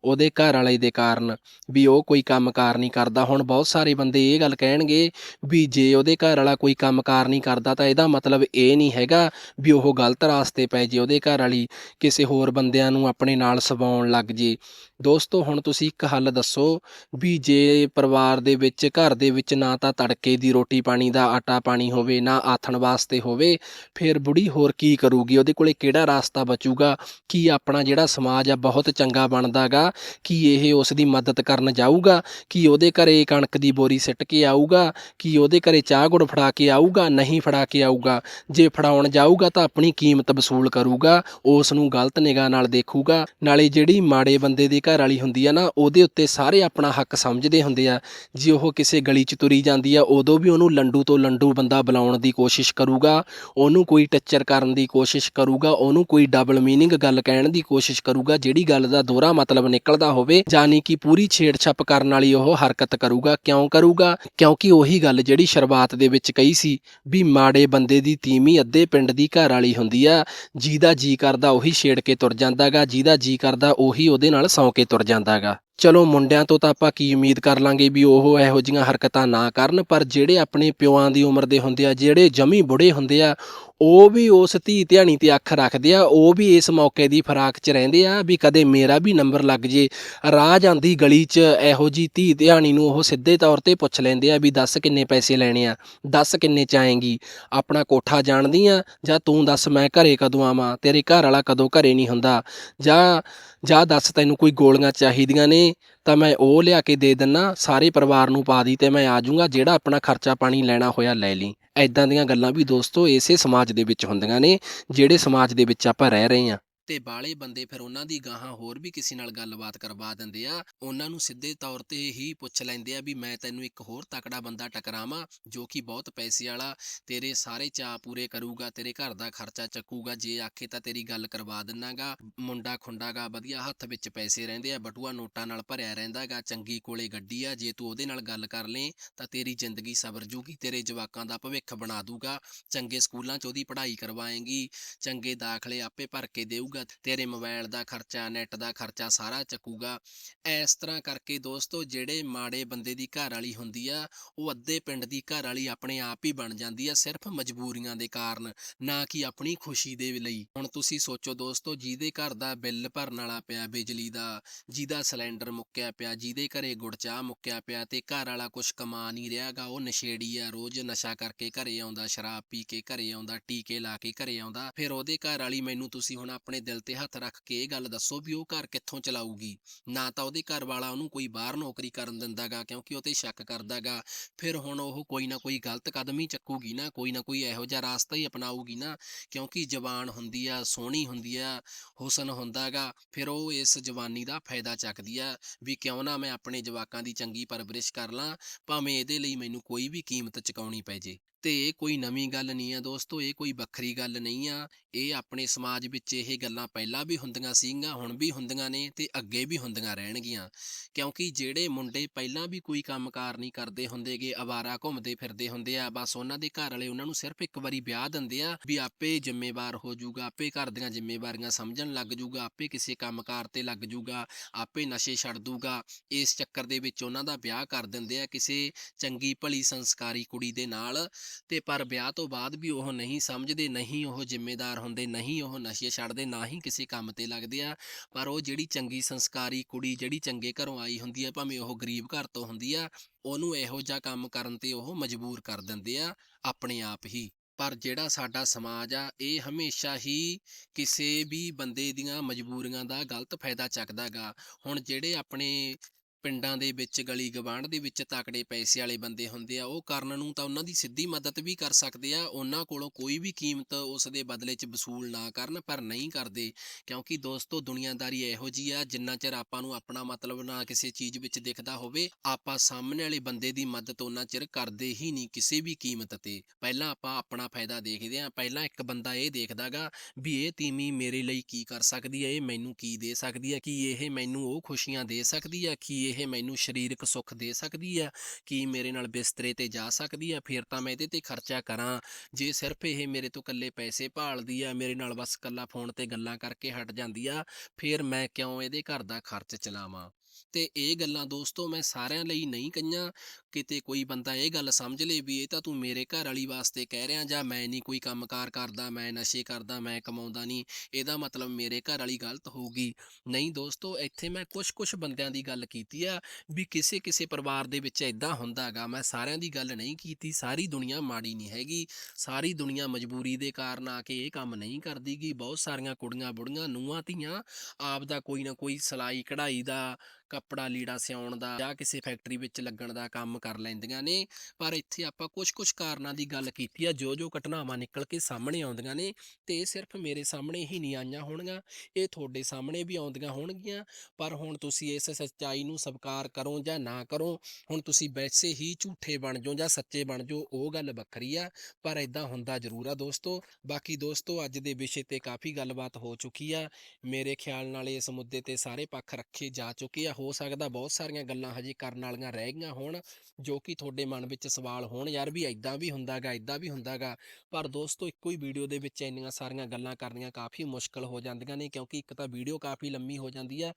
ਉਹਦੇ ਘਰ ਵਾਲੇ ਦੇ ਕਾਰਨ, ਵੀ ਉਹ ਕੋਈ ਕੰਮਕਾਰ ਨਹੀਂ ਕਰਦਾ। ਹੁਣ ਬਹੁਤ ਸਾਰੇ ਬੰਦੇ ਇਹ ਗੱਲ ਕਹਿਣਗੇ ਵੀ ਜੇ ਉਹਦੇ ਘਰ ਵਾਲਾ ਕੋਈ ਕੰਮਕਾਰ ਨਹੀਂ ਕਰਦਾ ਤਾਂ ਇਹਦਾ ਮਤਲਬ ਇਹ ਨਹੀਂ ਹੈਗਾ ਵੀ ਉਹ ਗਲਤ ਰਾਸਤੇ ਪੈ ਜੇ ਉਹਦੇ ਘਰ ਵਾਲੀ ਕਿਸੇ ਹੋਰ ਬੰਦਿਆਂ ਨੂੰ ਆਪਣੇ ਨਾਲ ਸਵਾਉਣ ਲੱਗ ਜੇ। ਦੋਸਤੋ, ਹੁਣ ਤੁਸੀਂ ਇੱਕ ਹੱਲ ਦੱਸੋ ਵੀ ਜੇ ਪਰਿਵਾਰ ਦੇ ਵਿੱਚ, ਘਰ ਦੇ ਵਿੱਚ ਨਾ ਤਾਂ ਤੜਕੇ ਦੀ ਰੋਟੀ ਪਾਣੀ ਦਾ ਆਟਾ ਪਾਣੀ ਹੋਵੇ, ਨਾ ਆਥਣ ਵਾਸਤੇ ਹੋਵੇ, ਫਿਰ ਬੁੜੀ ਹੋਰ ਕੀ ਕਰੂਗੀ? ਉਹਦੇ ਕੋਲੇ ਕਿਹੜਾ ਰਾਸਤਾ ਬਚੂਗਾ? ਕੀ ਆਪਣਾ ਜਿਹੜਾ ਸਮਾਜ ਆ ਬਹੁਤ ਚੰਗਾ ਬਣਦਾਗਾ ਕੀ ਇਹ ਉਸ ਦੀ ਮਦਦ ਕਰਨ ਜਾਊਗਾ? ਕੀ ਉਹਦੇ ਘਰੇ ਕਣਕ ਦੀ ਬੋਰੀ ਸਿੱਟ ਕੇ ਆਊਗਾ? ਕੀ ਉਹਦੇ ਘਰੇ ਚਾਹ ਗੁੜ ਫੜਾ ਕੇ ਆਊਗਾ? ਨਹੀਂ ਫੜਾ ਕੇ ਆਊਗਾ? ਜੇ ਫੜਾਉਣ ਜਾਊਗਾ ਤਾਂ ਆਪਣੀ ਕੀਮਤ ਵਸੂਲ ਕਰੂਗਾ, ਉਸ ਨੂੰ ਗਲਤ ਨਿਗਾਹ ਨਾਲ ਦੇਖੂਗਾ, ਨਾਲੇ ਜਿਹੜੀ ਮਾੜੇ ਬੰਦੇ ਦੀ ਘਰ ਵਾਲੀ ਹੁੰਦੀ ਆ ਨਾ, ਉਹਦੇ ਉੱਤੇ ਸਾਰੇ ਆਪਣਾ ਹੱਕ ਸਮਝਦੇ ਹੁੰਦੇ ਆ। ਜੇ ਉਹ ਕਿਸੇ ਗਲੀ 'ਚ ਤੁਰੀ ਜਾਂਦੀ ਆ, ਉਦੋਂ ਵੀ ਉਹਨੂੰ ਲੰਡੂ ਤੋਂ ਲੰਡੂ ਬੰਦਾ ਬੁਲਾਉਣ ਦੀ ਕੋਸ਼ਿਸ਼ ਕਰੂਗਾ, ਉਹਨੂੰ ਕੋਈ ਟੱਚਰ ਕਰਨ ਦੀ ਕੋਸ਼ਿਸ਼ ਕਰੂਗਾ, ਉਹਨੂੰ ਕੋਈ ਡਬਲ ਮੀਨਿੰਗ ਗੱਲ ਕਹਿਣ ਦੀ ਕੋਸ਼ਿਸ਼ ਕਰੂਗਾ, ਜਿਹੜੀ ਗੱਲ ਦਾ ਦੋਹਰਾ ਮਤਲਬ ਨਿਕਲਦਾ ਹੋਵੇ ਯਾਨੀ ਕਿ ਪੂਰੀ ਛੇੜਛਾਪ ਕਰਨ ਵਾਲੀ ਉਹ ਹਰਕਤ ਕਰੂਗਾ, ਕਿਉਂ ਕਰੂਗਾ? ਕਿਉਂਕਿ ਉਹੀ ਗੱਲ ਜਿਹੜੀ ਸ਼ੁਰੂਆਤ ਦੇ ਵਿੱਚ ਕਹੀ ਸੀ ਵੀ ਮਾੜੇ ਬੰਦੇ ਦੀ ਤੀਵੀਂ ਅੱਧੇ ਪਿੰਡ ਦੀ ਘਰ ਵਾਲੀ ਹੁੰਦੀ ਆ, ਜਿਹਦਾ ਜੀ ਕਰਦਾ ਉਹੀ ਛੇੜ ਕੇ ਤੁਰ ਜਾਂਦਾਗਾ, ਜਿਹਦਾ ਜੀ ਕਰਦਾ ਉਹੀ ਉਹਦੇ ਨਾਲ ਸੌਂ ਕੇ ਤੁਰ ਜਾਂਦਾਗਾ ਚਲੋ ਮੁੰਡਿਆਂ ਤੋਂ ਤਾਂ ਆਪਾਂ ਕੀ ਉਮੀਦ ਕਰ ਲਾਂਗੇ ਵੀ ਉਹ ਇਹੋ ਜਿਹੀਆਂ ਹਰਕਤਾਂ ਨਾ ਕਰਨ, ਪਰ ਜਿਹੜੇ ਆਪਣੇ ਪਿਓਾਂ ਦੀ ਉਮਰ ਦੇ ਹੁੰਦੇ ਆ, ਜਿਹੜੇ ਜਮੀ ਬੁੜੇ ਹੁੰਦੇ ਆ, ਉਹ ਵੀ ਉਸ ਧੀ ਧਿਆਣੀ ਤੇ ਅੱਖ ਰੱਖਦੇ ਆ, ਉਹ ਵੀ ਇਸ ਮੌਕੇ ਦੀ ਫਰਾਕ 'ਚ ਰਹਿੰਦੇ ਆ ਵੀ ਕਦੇ ਮੇਰਾ ਵੀ ਨੰਬਰ ਲੱਗ ਜੇ। ਰਾਹ ਜਾਂਦੀ ਗਲੀ 'ਚ ਇਹੋ ਜੀ ਧੀ ਧਿਆਣੀ ਨੂੰ ਉਹ ਸਿੱਧੇ ਤੌਰ ਤੇ ਪੁੱਛ ਲੈਂਦੇ ਆ ਵੀ ਦੱਸ ਕਿੰਨੇ ਪੈਸੇ ਲੈਣੇ ਆ, ਦੱਸ ਕਿੰਨੇ ਚਾਹੇਂਗੀ ਆਪਣਾ ਕੋਠਾ ਜਾਣਦੀ ਆ ਜਾਂ ਤੂੰ ਦੱਸ ਮੈਂ ਘਰੇ ਕਦੋਂ ਆਵਾਂ, ਤੇਰੇ ਘਰ ਵਾਲਾ ਕਦੋਂ ਘਰੇ ਨਹੀਂ ਹੁੰਦਾ, ਜਾਂ ਜਾਂ ਦੱਸ ਤੈਨੂੰ ਕੋਈ ਗੋਲੀਆਂ ਚਾਹੀਦੀਆਂ ਨੇ, ਤਾਂ ਮੈਂ ਉਹ ਲਿਆ ਕੇ ਦੇ ਦਿੰਨਾ, ਸਾਰੇ ਪਰਿਵਾਰ ਨੂੰ ਪਾ ਦੀ ਤੇ ਮੈਂ ਆ ਜਾਊਂਗਾ ਜਿਹੜਾ ਆਪਣਾ ਖਰਚਾ ਪਾਣੀ ਲੈਣਾ ਹੋਇਆ ਲੈ ਲਈ। ਐਦਾਂ ਦੀਆਂ ਗੱਲਾਂ ਵੀ ਦੋਸਤੋ, ਇਸੇ ਸਮਾਜ ਦੇ ਵਿੱਚ ਹੁੰਦੀਆਂ ਨੇ, ਜਿਹੜੇ ਸਮਾਜ ਦੇ ਵਿੱਚ ਆਪਾਂ ਰਹਿ ਰਹੇ ਹਾਂ ਤੇ ਬਾਲੇ ਬੰਦੇ ਫਿਰ ਉਹਨਾਂ ਦੀ ਗਾਹਾਂ ਹੋਰ ਵੀ ਕਿਸੇ ਨਾਲ ਗੱਲਬਾਤ ਕਰਵਾ ਦਿੰਦੇ ਆ। ਉਹਨਾਂ ਨੂੰ ਸਿੱਧੇ ਤੌਰ ਤੇ ਹੀ ਪੁੱਛ ਲੈਂਦੇ ਆ ਵੀ ਮੈਂ ਤੈਨੂੰ ਇੱਕ ਹੋਰ ਤਕੜਾ ਬੰਦਾ ਟਕਰਾਵਾਂ, ਜੋ ਕਿ ਬਹੁਤ ਪੈਸੇ ਵਾਲਾ ਤੇਰੇ ਸਾਰੇ ਚਾਅ ਪੂਰੇ ਕਰੂਗਾ, ਤੇਰੇ ਘਰ ਦਾ ਖਰਚਾ ਚੱਕੂਗਾ, ਜੇ ਆਖੇ ਤਾਂ ਤੇਰੀ ਗੱਲ ਕਰਵਾ ਦਿੰਨਾਗਾ। ਮੁੰਡਾ ਖੁੰਡਾਗਾ, ਵਧੀਆ ਹੱਥ ਵਿੱਚ ਪੈਸੇ ਰਹਿੰਦੇ ਆ, ਬਟੂਆ ਨੋਟਾਂ ਨਾਲ ਭਰਿਆ ਰਹਿੰਦਾਗਾ, ਚੰਗੀ ਕੋਲੇ ਗੱਡੀ ਆ, ਜੇ ਤੂੰ ਉਹਦੇ ਨਾਲ ਗੱਲ ਕਰ ਲੇ ਤਾਂ ਤੇਰੀ ਜ਼ਿੰਦਗੀ ਸਬਰ ਜੂਗੀ, ਤੇਰੇ ਜਵਾਕਾਂ ਦਾ ਭਵਿੱਖ ਬਣਾ ਦੂਗਾ। ਚੰਗੇ ਸਕੂਲਾਂ 'ਚ ਉਹਦੀ ਪੜ੍ਹਾਈ ਕਰਵਾਏਂਗੀ, ਚੰਗੇ ਦਾਖਲੇ ਆਪੇ ਭਰ ਕੇ ਦੇਊਗਾ ਤੇਰੇ ਮੋਬਾਈਲ ਦਾ ਖਰਚਾ ਨੈਟ ਦਾ ਖਰਚਾ ਸਾਰਾ ਚੱਕੂਗਾ। ਇਸ ਤਰ੍ਹਾਂ ਕਰਕੇ ਦੋਸਤੋ, ਜਿਹੜੇ ਮਾੜੇ ਬੰਦੇ ਦੀ ਘਰ ਵਾਲੀ ਹੁੰਦੀ ਆ, ਉਹ ਅੱਧੇ ਪਿੰਡ ਦੀ ਘਰ ਵਾਲੀ ਆਪਣੇ ਆਪ ਹੀ ਬਣ ਜਾਂਦੀ ਆ, ਸਿਰਫ ਮਜਬੂਰੀਆਂ ਦੇ ਕਾਰਨ, ਨਾ ਕਿ ਆਪਣੀ ਖੁਸ਼ੀ ਦੇ ਲਈ। ਹੁਣ ਤੁਸੀਂ ਸੋਚੋ ਦੋਸਤੋ, ਜਿਹਦੇ ਘਰ ਦਾ ਬਿੱਲ ਭਰਨ ਵਾਲਾ ਪਿਆ, ਬਿਜਲੀ ਦਾ, ਜਿਹਦਾ ਸਿਲੰਡਰ ਮੁੱਕਿਆ ਪਿਆ, ਜਿਹਦੇ ਘਰੇ ਗੁੜ ਚਾਹ ਮੁੱਕਿਆ ਪਿਆ ਤੇ ਘਰ ਵਾਲਾ ਕੁਛ ਕਮਾ ਨਹੀਂ ਰਿਹਾਗਾ, ਉਹ ਨਸ਼ੇੜੀ ਆ, ਰੋਜ਼ ਨਸ਼ਾ ਕਰਕੇ ਘਰੇ ਆਉਂਦਾ, ਸ਼ਰਾਬ ਪੀ ਕੇ ਘਰੇ ਆਉਂਦਾ, ਟੀਕੇ ਲਾ ਕੇ ਘਰੇ ਆਉਂਦਾ, ਫਿਰ ਉਹਦੇ ਘਰ ਵਾਲੀ ਮੈਨੂੰ ਤੁਸੀਂ ਹੁਣ ਆਪਣੇ ਦਿਲ ਤੇ ਹੱਥ ਰੱਖ ਕੇ ਇਹ ਗੱਲ ਦੱਸੋ ਵੀ ਉਹ ਘਰ ਕਿੱਥੋਂ ਚਲਾਊਗੀ? ਨਾ ਤਾਂ ਉਹਦੇ ਘਰ ਵਾਲਾ ਉਹਨੂੰ ਕੋਈ ਬਾਹਰ ਨੌਕਰੀ ਕਰਨ ਦਿੰਦਾਗਾ, ਕਿਉਂਕਿ ਉਹ ਤੇ ਸ਼ੱਕ ਕਰਦਾਗਾ। ਫਿਰ ਹੁਣ ਉਹ ਕੋਈ ਨਾ ਕੋਈ ਗਲਤ ਕਦਮ ਹੀ ਚੱਕੂਗੀ ਨਾ, ਕੋਈ ਨਾ ਕੋਈ ਇਹੋ ਜਿਹਾ ਰਾਸਤਾ ਹੀ ਅਪਣਾਊਗੀ ਨਾ, ਕਿਉਂਕਿ ਜਵਾਨ ਹੁੰਦੀ ਆ, ਸੋਹਣੀ ਹੁੰਦੀ ਆ, ਹੁਸਨ ਹੁੰਦਾਗਾ, ਫਿਰ ਉਹ ਇਸ ਜਵਾਨੀ ਦਾ ਫਾਇਦਾ ਚੱਕਦੀ ਆ ਵੀ ਕਿਉਂ ਨਾ ਮੈਂ ਆਪਣੇ ਜਵਾਕਾਂ ਦੀ ਚੰਗੀ ਪਰਵਰਿਸ਼ ਕਰ ਲਾਂ, ਭਾਵੇਂ ਇਹਦੇ ਲਈ ਮੈਨੂੰ ਕੋਈ ਵੀ ਕੀਮਤ ਚੁਕਾਉਣੀ ਪੈ ਜੇ। ਤੇ ਇਹ ਕੋਈ ਨਵੀਂ ਗੱਲ ਨਹੀਂ ਆ ਦੋਸਤੋ, ਇਹ ਕੋਈ ਵੱਖਰੀ ਗੱਲ ਨਹੀਂ ਆ। ਇਹ ਆਪਣੇ ਸਮਾਜ ਵਿੱਚ ਇਹ ਗੱਲਾਂ ਪਹਿਲਾਂ ਵੀ ਹੁੰਦੀਆਂ ਸੀਗੀਆਂ, ਹੁਣ ਵੀ ਹੁੰਦੀਆਂ ਨੇ ਤੇ ਅੱਗੇ ਵੀ ਹੁੰਦੀਆਂ ਰਹਿਣਗੀਆਂ। ਕਿਉਂਕਿ ਜਿਹੜੇ ਮੁੰਡੇ ਪਹਿਲਾਂ ਵੀ ਕੋਈ ਕੰਮਕਾਰ ਨਹੀਂ ਕਰਦੇ ਹੁੰਦੇਗੇ, ਅਵਾਰਾ ਘੁੰਮਦੇ ਫਿਰਦੇ ਹੁੰਦੇ ਆ, ਬਸ ਉਹਨਾਂ ਦੇ ਘਰ ਵਾਲੇ ਉਹਨਾਂ ਨੂੰ ਸਿਰਫ ਇੱਕ ਵਾਰੀ ਵਿਆਹ ਦਿੰਦੇ ਆ ਵੀ ਆਪੇ ਜ਼ਿੰਮੇਵਾਰ ਹੋ ਜਾਊਗਾ, ਆਪੇ ਘਰ ਦੀਆਂ ਜ਼ਿੰਮੇਵਾਰੀਆਂ ਸਮਝਣ ਲੱਗ ਜਾਊਗਾ, ਆਪੇ ਕਿਸੇ ਕੰਮਕਾਰ ਤੇ ਲੱਗ ਜਾਊਗਾ, ਆਪੇ ਨਸ਼ੇ ਛੱਡ ਦੂਗਾ ਇਸ ਚੱਕਰ ਦੇ ਵਿੱਚ ਉਹਨਾਂ ਦਾ ਵਿਆਹ ਕਰ ਦਿੰਦੇ ਆ ਕਿਸੇ ਚੰਗੀ ਭਲੀ ਸੰਸਕਾਰੀ ਕੁੜੀ ਦੇ ਨਾਲ। ਤੇ ਪਰ ਵਿਆਹ ਤੋਂ ਬਾਅਦ ਵੀ ਉਹ ਨਹੀਂ ਸਮਝਦੇ ਨਹੀਂ ਉਹ ਜ਼ਿੰਮੇਦਾਰ ਹੁੰਦੇ ਨਹੀਂ ਉਹ ਨਸ਼ੇ ਛੱਡਦੇ, ਨਾ ਹੀ ਕਿਸੇ ਕੰਮ ਤੇ ਲੱਗਦੇ ਆ। ਪਰ ਉਹ ਜਿਹੜੀ ਚੰਗੀ ਸੰਸਕਾਰੀ ਕੁੜੀ, ਜਿਹੜੀ ਚੰਗੇ ਘਰੋਂ ਆਈ ਹੁੰਦੀ ਆ, ਭਾਵੇਂ ਉਹ ਗਰੀਬ ਘਰ ਤੋਂ ਹੁੰਦੀ ਆ, ਉਹਨੂੰ ਇਹੋ ਜਿਹਾ ਕੰਮ ਕਰਨ ਤੇ ਉਹ ਮਜਬੂਰ ਕਰ ਦਿੰਦੇ ਆ, ਆਪਣੇ ਆਪ ਹੀ। ਪਰ ਜਿਹੜਾ ਸਾਡਾ ਸਮਾਜ ਆ, ਇਹ ਹਮੇਸ਼ਾ ਹੀ ਕਿਸੇ ਵੀ ਬੰਦੇ ਦੀਆਂ ਮਜਬੂਰੀਆਂ ਦਾ ਗਲਤ ਫਾਇਦਾ ਚੱਕਦਾਗਾ ਹੁਣ ਜਿਹੜੇ ਆਪਣੇ ਪਿੰਡਾਂ ਦੇ ਵਿੱਚ ਗਲੀ ਗਵਾਂਢ ਦੇ ਵਿੱਚ ਤਾਕੜੇ ਪੈਸੇ ਵਾਲੇ ਬੰਦੇ ਹੁੰਦੇ ਆ, ਉਹ ਕਰਨ ਨੂੰ ਤਾਂ ਉਹਨਾਂ ਦੀ ਸਿੱਧੀ ਮਦਦ ਵੀ ਕਰ ਸਕਦੇ ਆ, ਉਹਨਾਂ ਕੋਲੋਂ ਕੋਈ ਵੀ ਕੀਮਤ ਉਸ ਦੇ ਬਦਲੇ 'ਚ ਵਸੂਲ ਨਾ ਕਰਨ, ਪਰ ਨਹੀਂ ਕਰਦੇ, ਕਿਉਂਕਿ ਦੋਸਤੋ ਦੁਨੀਆਦਾਰੀ ਇਹੋ ਜੀ ਆ, ਜਿੰਨਾ ਚਿਰ ਆਪਾਂ ਨੂੰ ਆਪਣਾ ਮਤਲਬ ਨਾ ਕਿਸੇ ਚੀਜ਼ ਵਿੱਚ ਦਿਖਦਾ ਹੋਵੇ, ਆਪਾਂ ਸਾਹਮਣੇ ਵਾਲੇ ਬੰਦੇ ਦੀ ਮਦਦ ਉਹਨਾਂ ਚਿਰ ਕਰਦੇ ਹੀ ਨਹੀਂ ਕਿਸੇ ਵੀ ਕੀਮਤ ਤੇ। ਪਹਿਲਾਂ ਆਪਾਂ ਆਪਣਾ ਫਾਇਦਾ ਦੇਖਦੇ ਆ, ਪਹਿਲਾਂ ਇੱਕ ਬੰਦਾ ਇਹ ਦੇਖਦਾਗਾ ਵੀ ਇਹ ਤੀਮੀ ਮੇਰੇ ਲਈ ਕੀ ਕਰ ਸਕਦੀ ਹੈ ਇਹ ਮੈਨੂੰ ਕੀ ਦੇ ਸਕਦੀ ਹੈ ਕਿ ਇਹ ਮੈਨੂੰ ਉਹ ਖੁਸ਼ੀਆਂ ਦੇ ਸਕਦੀ ਹੈ ਕਿ ਇਹ ਮੈਨੂੰ ਸਰੀਰਕ ਸੁੱਖ ਦੇ ਸਕਦੀ ਆ, ਕੀ ਮੇਰੇ ਨਾਲ ਬਿਸਤਰੇ ਤੇ ਜਾ ਸਕਦੀ ਹੈ ਫਿਰ ਤਾਂ ਮੈਂ ਇਹਦੇ ਤੇ ਖਰਚਾ ਕਰਾਂ। ਜੇ ਸਿਰਫ ਇਹ ਮੇਰੇ ਤੋਂ ਇਕੱਲੇ ਪੈਸੇ ਭਾਲਦੀ ਆ, ਮੇਰੇ ਨਾਲ ਬਸ ਇਕੱਲਾ ਫੋਨ ਤੇ ਗੱਲਾਂ ਕਰਕੇ ਹਟ ਜਾਂਦੀ ਆ, ਫਿਰ ਮੈਂ ਕਿਉਂ ਇਹਦੇ ਘਰ ਦਾ ਖਰਚ ਚਲਾਵਾਂ? ਤੇ ਇਹ ਗੱਲਾਂ ਦੋਸਤੋ ਮੈਂ ਸਾਰਿਆਂ ਲਈ ਨਹੀਂ ਕਹੀਆਂ। ਕਿਤੇ ਕੋਈ ਬੰਦਾ ਇਹ ਗੱਲ ਸਮਝ ਲੇ ਵੀ ਇਹ ਤਾਂ ਤੂੰ ਮੇਰੇ ਘਰ ਵਾਲੀ ਵਾਸਤੇ ਕਹਿ ਰਿਹਾ ਜਾਂ ਮੈਂ ਨਹੀਂ ਕੋਈ ਕੰਮਕਾਰ ਕਰਦਾ, ਮੈਂ ਨਸ਼ੇ ਕਰਦਾ, ਮੈਂ ਕਮਾਉਂਦਾ ਨਹੀਂ, ਇਹਦਾ ਮਤਲਬ ਮੇਰੇ ਘਰ ਵਾਲੀ ਗਲਤ ਹੋਊਗੀ। ਨਹੀਂ ਦੋਸਤੋ, ਇੱਥੇ ਮੈਂ ਕੁਝ-ਕੁਝ ਬੰਦਿਆਂ ਦੀ ਗੱਲ ਕੀਤੀ ਆ ਵੀ ਕਿਸੇ ਕਿਸੇ ਪਰਿਵਾਰ ਦੇ ਵਿੱਚ ਇਦਾਂ ਹੁੰਦਾਗਾ ਮੈਂ ਸਾਰਿਆਂ ਦੀ ਗੱਲ ਨਹੀਂ ਕੀਤੀ, ਸਾਰੀ ਦੁਨੀਆ ਮਾੜੀ ਨਹੀਂ ਹੈਗੀ, ਸਾਰੀ ਦੁਨੀਆ ਮਜਬੂਰੀ ਦੇ ਕਾਰਨ ਆ ਕੇ ਇਹ ਕੰਮ ਨਹੀਂ ਕਰਦੀਗੀ ਬਹੁਤ ਸਾਰੀਆਂ ਕੁੜੀਆਂ ਬੁੜੀਆਂ ਨੂੰਹਾਂ ਧੀਆਂ ਆਪ ਦਾ ਕੋਈ ਨਾ ਕੋਈ ਸਲਾਈ ਕਢਾਈ ਦਾ ਕੱਪੜਾ ਲੀੜਾ ਸਿਉਣ ਦਾ ਜਾਂ ਕਿਸੇ ਫੈਕਟਰੀ ਵਿੱਚ ਲੱਗਣ ਦਾ ਕੰਮ ਕਰ ਲੈਂਦੀਆਂ ਨੇ, ਪਰ ਇੱਥੇ ਆਪਾਂ ਕੁਝ-ਕੁਝ ਕਾਰਨਾਂ ਦੀ ਗੱਲ ਕੀਤੀ ਆ ਜੋ ਜੋ ਘਟਨਾਵਾਂ ਨਿਕਲ ਕੇ ਸਾਹਮਣੇ ਆਉਂਦੀਆਂ ਨੇ, ਤੇ ਇਹ ਸਿਰਫ ਮੇਰੇ ਸਾਹਮਣੇ ਹੀ ਨਹੀਂ ਆਈਆਂ ਹੋਣਗੀਆਂ, ਇਹ ਤੁਹਾਡੇ ਸਾਹਮਣੇ ਵੀ ਆਉਂਦੀਆਂ ਹੋਣਗੀਆਂ, ਪਰ ਹੁਣ ਤੁਸੀਂ ਇਸ ਸੱਚਾਈ ਨੂੰ ਸਵੀਕਾਰ ਕਰੋ ਜਾਂ ਨਾ ਕਰੋ, ਹੁਣ ਤੁਸੀਂ ਵੈਸੇ ਹੀ ਝੂਠੇ ਬਣ ਜਾਓ ਜਾਂ ਸੱਚੇ ਬਣ ਜਾਓ, ਉਹ ਗੱਲ ਵੱਖਰੀ ਆ, ਪਰ ਇਦਾਂ ਹੁੰਦਾ ਜ਼ਰੂਰ ਆ ਦੋਸਤੋ, ਬਾਕੀ ਦੋਸਤੋ ਅੱਜ ਦੇ ਵਿਸ਼ੇ ਤੇ ਕਾਫੀ ਗੱਲਬਾਤ ਹੋ ਚੁੱਕੀ ਆ, ਮੇਰੇ ਖਿਆਲ ਨਾਲ ਇਸ ਮੁੱਦੇ ਤੇ ਸਾਰੇ ਪੱਖ ਰੱਖੇ ਜਾ ਚੁੱਕੇ ਆ ਹੋ ਸਕਦਾ, ਬਹੁਤ ਸਾਰੀਆਂ ਗੱਲਾਂ ਹਜੇ ਕਰਨ ਵਾਲੀਆਂ ਰਹਿ ਗਈਆਂ ਹੋਣ, ਜੋ ਕਿ ਤੁਹਾਡੇ ਮਨ ਵਿੱਚ ਸਵਾਲ ਹੋਣ। ਯਾਰ ਵੀ ਇਦਾਂ ਵੀ ਹੁੰਦਾਗਾ ਇਦਾਂ ਵੀ ਹੁੰਦਾਗਾ, ਪਰ ਦੋਸਤੋ ਇੱਕੋ ਹੀ ਵੀਡੀਓ ਦੇ ਵਿੱਚ ਇੰਨੀਆਂ ਸਾਰੀਆਂ ਗੱਲਾਂ ਕਰਨੀਆਂ ਕਾਫੀ ਮੁਸ਼ਕਲ ਹੋ ਜਾਂਦੀਆਂ ਨੇ, ਕਿਉਂਕਿ ਇੱਕ ਤਾਂ ਵੀਡੀਓ ਕਾਫੀ ਲੰਮੀ ਹੋ ਜਾਂਦੀ ਆ,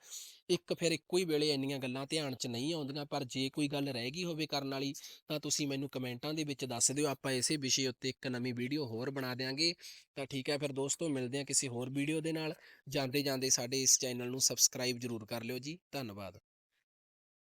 ਇੱਕ ਫਿਰ ਇੱਕੋ ਹੀ ਵੇਲੇ ਇੰਨੀਆਂ ਗੱਲਾਂ ਧਿਆਨ 'ਚ ਨਹੀਂ ਆਉਂਦੀਆਂ, ਪਰ ਜੇ ਕੋਈ ਗੱਲ ਰਹਿ ਗਈ ਹੋਵੇ ਕਰਨ ਵਾਲੀ, ਤਾਂ ਤੁਸੀਂ ਮੈਨੂੰ ਕਮੈਂਟਾਂ ਦੇ ਵਿੱਚ ਦੱਸ ਦਿਓ, ਆਪਾਂ ਇਸੇ ਵਿਸ਼ੇ ਉੱਤੇ ਇੱਕ ਨਵੀਂ ਵੀਡੀਓ ਹੋਰ ਬਣਾ ਦਿਆਂਗੇ। ਤਾਂ ਠੀਕ ਹੈ, ਫਿਰ ਦੋਸਤੋ ਮਿਲਦੇ ਹਾਂ ਕਿਸੇ ਹੋਰ ਵੀਡੀਓ ਦੇ ਨਾਲ ਜਾਂਦੇ ਜਾਂਦੇ ਸਾਡੇ ਇਸ ਚੈਨਲ ਨੂੰ ਸਬਸਕ੍ਰਾਈਬ ਜ਼ਰੂਰ ਕਰ ਲਿਓ ਜੀ, ਧੰਨਵਾਦ।